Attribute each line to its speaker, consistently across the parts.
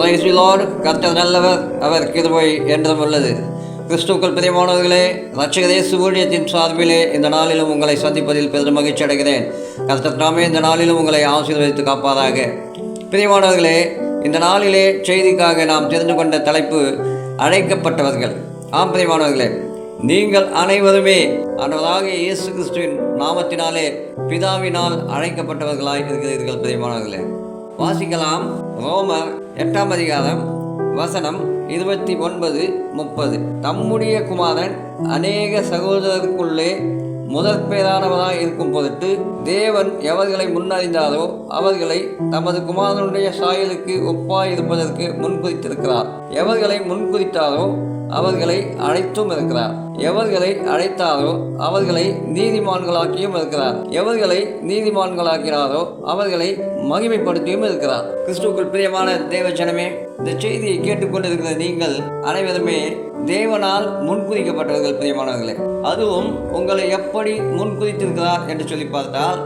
Speaker 1: பிரைஸ்லோடு கர்த்தர் நல்லவர் அவர் கிருபை என்றும் உள்ளது. கிறிஸ்துக்கள் பிரியமானவர்களே ரட்சகதேசு ஊழியத்தின் சார்பிலே இந்த நாளிலும் உங்களை சந்திப்பதில் பெரும் மகிழ்ச்சி அடைகிறேன். கர்த்தர் நாமே இந்த நாளிலும் உங்களை ஆசீர்வதித்து காப்பாராக. பிரியமானவர்களே இந்த நாளிலே செய்திக்காக நாம் தெரிந்து கொண்ட தலைப்பு அழைக்கப்பட்டவர்கள். ஆம் பிரியமானவர்களே நீங்கள் அனைவருமே அன்றதாக இயேசு கிறிஸ்துவின் நாமத்தினாலே பிதாவினால் அழைக்கப்பட்டவர்களாய் இருக்கிறீர்கள் பிரியமானவர்களே. வாசிக்கலாம் ரோமர் எட்டாம் அதிகாரம் வசனம் இருபத்தி ஒன்பது முப்பது. தம்முடைய குமாரன் அநேக சகோதரருக்குள்ளே முதற் பேரானவராக இருக்கும் பொருட்டு தேவன் எவர்களை முன்னறிந்தாரோ அவர்களை தமது குமாரனுடைய சாயலுக்கு ஒப்பாய் இருப்பதற்கு முன்குறித்திருக்கிறார். எவர்களை முன்குறித்தாரோ அவர்களை அழைத்தும் இருக்கிறார். எவர்களை அழைத்தாரோ அவர்களை நீதிமான்களாக்கியும் இருக்கிறார். எவர்களை நீதிமான்களாக்கிறாரோ அவர்களை மகிமைப்படுத்தியும் இருக்கிறார். கிறிஸ்துக்குள் பிரியமான தேவச்சனமே இந்த செய்தியை கேட்டுக்கொண்டிருக்கிற நீங்கள் அனைவருமே தேவனால் முன்குறிக்கப்பட்டவர்கள் பிரியமானவர்களே. அதுவும் உங்களை எப்படி முன்குறித்திருக்கிறார் என்று சொல்லி பார்த்தால்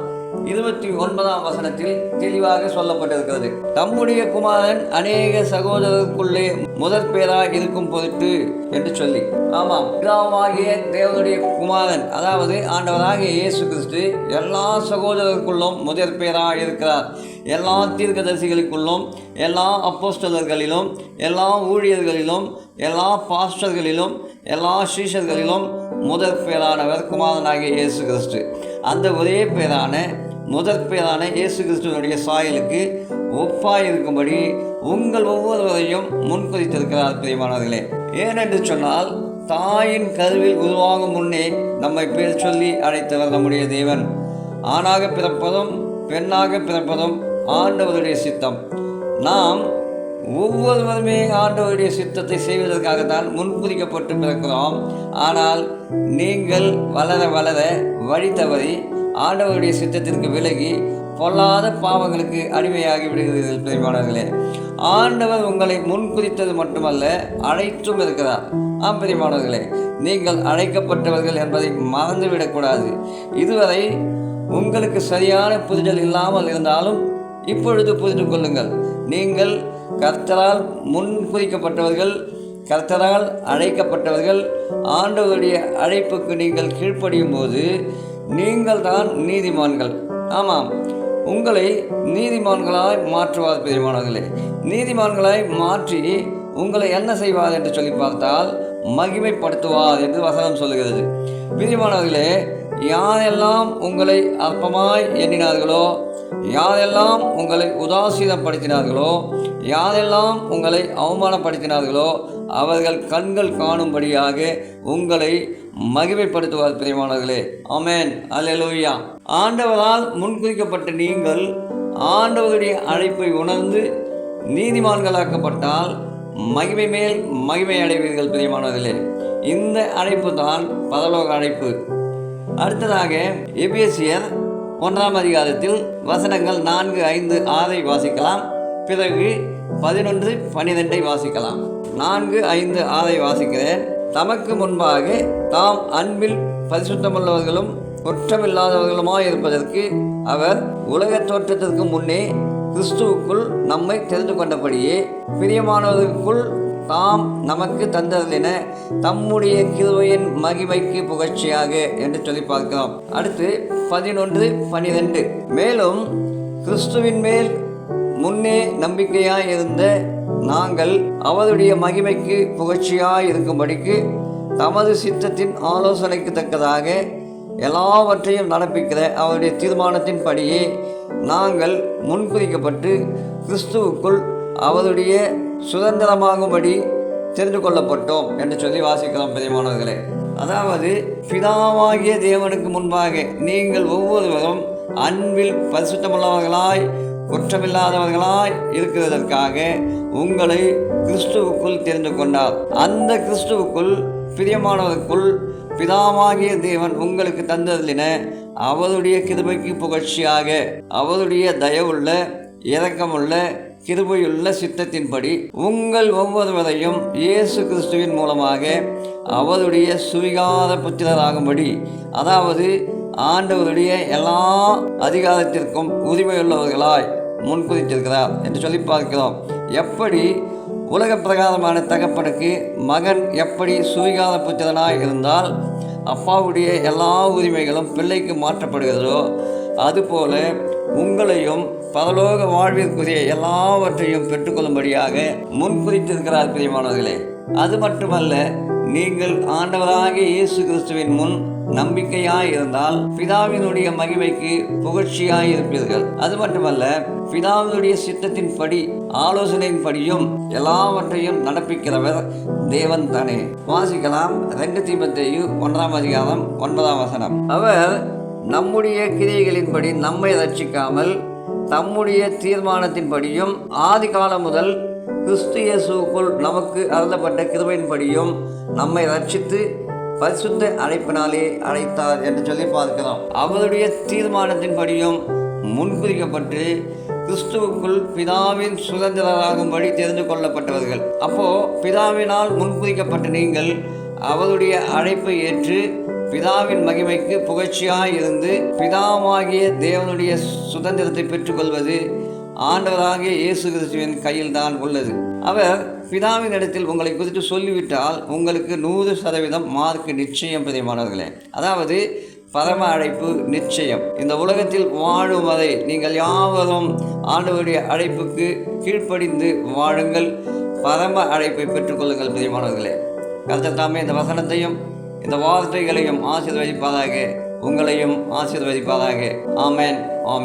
Speaker 1: இருபத்தி ஒன்பதாம் வசனத்தில் தெளிவாக சொல்லப்பட்டிருக்கிறது. தம்முடைய குமாரன் அநேக சகோதரருக்குள்ளே முதற் பேராக இருக்கும் பொருட்டு என்று சொல்லி. ஆமாம் பிதாவாகிய தேவனுடைய குமாரன் அதாவது ஆண்டவராகிய இயேசு கிறிஸ்து எல்லா சகோதரருக்குள்ளும் முதற் பேராக இருக்கிறார். எல்லா தீர்க்கதரிசிகளுக்குள்ளும் எல்லா அப்போஸ்டலர்களிலும் எல்லா ஊழியர்களிலும் எல்லா பாஸ்டர்களிலும் எல்லா சீஷர்களிலும் முதற் பேரானவர் குமாரனாகிய இயேசு கிறிஸ்து. அந்த ஒரே பேரான முதற் பேரான இயேசு கிறிஸ்துவனுடைய சாயலுக்கு ஒப்பாய் இருக்கும்படி உங்கள் ஒவ்வொருவரையும் முன்குறித்திருக்கிறார் பிரியமானவர்களே. ஏனென்று சொன்னால் தாயின் கருவில் உருவாகும் முன்னே நம்மை பேர் சொல்லி அழைத்தவர் நம்முடைய தேவன். ஆணாக பிறப்பதும் பெண்ணாக பிறப்பதும் ஆண்டவருடைய சித்தம். நாம் ஒவ்வொருவருமே ஆண்டவருடைய சித்தத்தை செய்வதற்காகத்தான் முன்குறிக்கப்பட்டு பிறக்கிறோம். ஆனால் நீங்கள் வளர வளர வழி தவறி ஆண்டவருடைய சித்தத்திற்கு விலகி பொல்லாத பாவங்களுக்கு அடிமையாகி விடுகிறீர்கள் பெரியமானவர்களே. ஆண்டவர் உங்களை முன்குறித்தது மட்டுமல்ல அழைத்தும் இருக்கிறார். ஆம் பெரியமானவர்களே நீங்கள் அழைக்கப்பட்டவர்கள் என்பதை மறந்துவிடக்கூடாது. இதுவரை உங்களுக்கு சரியான புரிதல் இல்லாமல் இருந்தாலும் இப்பொழுது புரிந்து கொள்ளுங்கள். நீங்கள் கர்த்தரால் முன்குறிக்கப்பட்டவர்கள் கர்த்தரால் அழைக்கப்பட்டவர்கள் ஆண்டவருடைய அழைப்புக்கு நீங்கள் கீழ்ப்படியும் போது நீங்கள் தான் நீதிமான்கள். ஆமாம் உங்களை நீதிமான்களாய் மாற்றுவார் பெரியமானவர்களே நீதிமான்களாய் மாற்றி உங்களை என்ன செய்வார் என்று சொல்லி பார்த்தால் மகிமைப்படுத்துவார் என்று வசனம் சொல்லுகிறது. பிரியமானவர்களே யாரெல்லாம் உங்களை அற்பமாய் எண்ணினார்களோ யாரெல்லாம் உங்களை உதாசீனப்படுத்தினார்களோ யாரெல்லாம் உங்களை அவமானப்படுத்தினார்களோ அவர்கள் கண்கள் காணும்படியாக உங்களை மகிமைப்படுத்துவார் பிரியமானவர்களே. அமேன் அல்லேலூயா. ஆண்டவரால் முன்குறிக்கப்பட்ட நீங்கள் ஆண்டவருடைய அழைப்பை உணர்ந்து நீதிமான்களாக்கப்பட்டால் மகிமை மேல் மகிமை அடைவீர்கள் பிரியமானவர்களே. இந்த அழைப்பு தான் பரலோக அழைப்பு. அடுத்ததாக எபிஎஸ்சியர் ஒன்றாம் அதிகாரத்தில் வசனங்கள் நான்கு ஐந்து ஆறை வாசிக்கலாம். பிறகு பதினொன்று பனிரெண்டை வாசிக்கலாம். நான்கு ஐந்து ஆறை வாசிக்கிறேன். தமக்கு முன்பாக தாம் அன்பில் பரிசுத்தமுள்ளவர்களும் குற்றமில்லாதவர்களுமாய் இருப்பதற்கு அவர் உலகத் தோற்றத்திற்கு முன்னே கிறிஸ்துவுக்குள் நம்மை தெரிந்து கொண்டபடியே பிரியமானவர்களுக்குள் தாம் நமக்கு தந்ததின தம்முடைய கிருவையின் மகிமைக்கு புகழ்ச்சியாக என்று சொல்லி பார்க்கிறோம் அடுத்து பதினொன்று பனிரெண்டு. மேலும் கிறிஸ்துவின் மேல் முன்னே நம்பிக்கையாக இருந்த நாங்கள் அவருடைய மகிமைக்கு புகழ்ச்சியாய் இருக்கும்படிக்கு தமது சித்தத்தின் ஆலோசனைக்கு தக்கதாக எல்லாவற்றையும் நடப்பிக்கிற அவருடைய தீர்மானத்தின்படியே நாங்கள் முன்குறிக்கப்பட்டு கிறிஸ்துவுக்குள் அவருடைய சுதந்திரமாகும்படி தெரிந்து கொள்ளப்பட்டோம் என்று சொல்லி வாசிக்கலாம் பெரியமானவர்களே. அதாவது பிதாவாகிய தேவனுக்கு முன்பாக நீங்கள் ஒவ்வொருவரும் அன்பில் பரிசுத்தமுள்ளவர்களாய் குற்றமில்லாதவர்களாய் இருக்கிறதற்காக உங்களை கிறிஸ்துவுக்குள் தெரிந்து கொண்டார். அந்த கிறிஸ்துவுக்குள் பிரியமானவருக்குள் பிதாவாகிய தேவன் உங்களுக்கு தந்ததின அவருடைய கிருபைக்கு புகழ்ச்சியாக அவருடைய தயவுள்ள இரக்கமுள்ள கிருபையுள்ள சித்தத்தின்படி உங்கள் ஒவ்வொருவரையும் இயேசு கிறிஸ்துவின் மூலமாக அவருடைய சுவிகார புத்திரராகும்படி அதாவது ஆண்டவருடைய எல்லா அதிகாரத்திற்கும் உரிமையுள்ளவர்களாய் முன்குறித்திருக்கிறார் என்று சொல்லி பார்க்கிறோம். எப்படி? உலக பிரகாரமான தகப்பனுக்கு மகன் எப்படி சுவிகார புத்திரனாக இருந்தால் அப்பாவுடைய எல்லா உரிமைகளும் பிள்ளைக்கு மாற்றப்படுகிறதோ அதுபோல உங்களையும் பரலோக வாழ்விற்குரிய எல்லாவற்றையும் பெற்றுக்கொள்ளும்படியாக முன்குறித்திருக்கிறார் பிரியமானவர்களே. அது மட்டுமல்ல நீங்கள் ஆண்டவராகிய இயேசு கிறிஸ்துவின் முன் நம்பிக்கையாய் இருந்தால் பிதாவினுடைய மகிமைக்கு புகழ்ச்சியாய் இருப்பீர்கள் அது மட்டுமல்ல பிதாவினுடைய சித்தத்தின்படி ஆலோசனையின்படியும் எல்லாவற்றையும் நடப்பிக்கிறவர் தேவன் தானே. வாசிக்கலாம் ரெண்டு தீபத்தையும் ஒன்றாம் அதிகாரம் ஒன்பதாம் வசனம். அவர் நம்முடைய கிரியைகளின்படி நம்மை ரட்சிக்காமல் தம்முடைய தீர்மானத்தின்படியும் ஆதி காலம் முதல் கிறிஸ்து இயேசுக்குள் நமக்கு அருளப்பட்ட கிருபையின்படியும் நம்மை ரட்சித்து பரிசுத்த அழைப்பினாலே அழைத்தார் என்று சொல்லி பார்க்கலாம். அவருடைய தீர்மானத்தின்படியும் முன்குறிக்கப்பட்டு கிறிஸ்துவுக்குள் பிதாவின் சுதந்திரராகும்படி தெரிந்து கொள்ளப்பட்டவர்கள். அப்போ பிதாவினால் முன்குறிக்கப்பட்ட நீங்கள் அவருடைய அழைப்பை ஏற்று பிதாவின் மகிமைக்கு புகழ்ச்சியாக இருந்து பிதாவாகிய தேவனுடைய சுதந்திரத்தை பெற்றுக்கொள்வது ஆண்டவராகிய இயேசு கிறிஸ்துவின் கையில் தான் உள்ளது. அவர் பிதாவின் இடத்தில் உங்களை குறித்து சொல்லிவிட்டால் உங்களுக்கு நூறு சதவீதம் மார்க் நிச்சயம் பிரியமானவர்களே. அதாவது பரம அழைப்பு நிச்சயம். இந்த உலகத்தில் வாழும் வரை நீங்கள் யாவரும் ஆண்டவருடைய அழைப்புக்கு கீழ்ப்படிந்து வாழுங்கள். பரம அழைப்பை பெற்றுக்கொள்ளுங்கள் பிரியமானவர்களே. கருத்த தாமே இந்த வசனத்தையும் இந்த வார்த்தைகளையும் ஆசீர்வதிப்பதாக உங்களையும் ஆசீர்வதிப்பதாக ஆமேன் ஆமேன்.